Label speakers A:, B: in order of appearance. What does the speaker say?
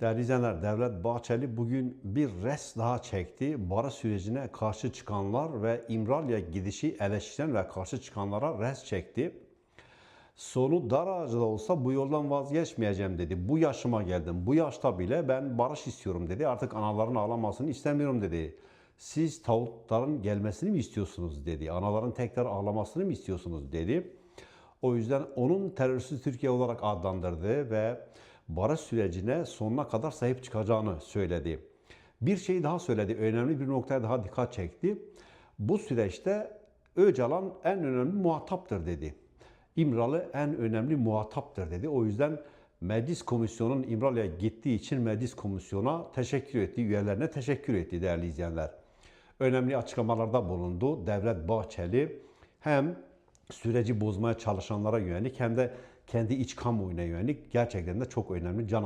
A: Değerli izleyenler, Devlet Bahçeli bugün bir res daha çekti. Barış sürecine karşı çıkanlar ve İmralı'ya gidişi eleştiren ve karşı çıkanlara res çekti. Sonu dar ağacı da olsa bu yoldan vazgeçmeyeceğim dedi. Bu yaşıma geldim. Bu yaşta bile ben barış istiyorum dedi. Artık anaların ağlamasını istemiyorum dedi. Siz tavukların gelmesini mi istiyorsunuz dedi. Anaların tekrar ağlamasını mı istiyorsunuz dedi. O yüzden onun teröristi Türkiye olarak adlandırdı ve barış sürecine sonuna kadar sahip çıkacağını söyledi. Bir şey daha söyledi. Önemli bir noktaya daha dikkat çekti. Bu süreçte Öcalan en önemli muhataptır dedi. İmralı en önemli muhataptır dedi. O yüzden Meclis Komisyonu'nun İmralı'ya gittiği için Meclis Komisyonu'na teşekkür etti, üyelerine teşekkür etti değerli izleyenler. Önemli açıklamalarda bulundu. Devlet Bahçeli hem süreci bozmaya çalışanlara yönelik hem de kendi iç kamuoyuna yönelik gerçekten de çok önemli can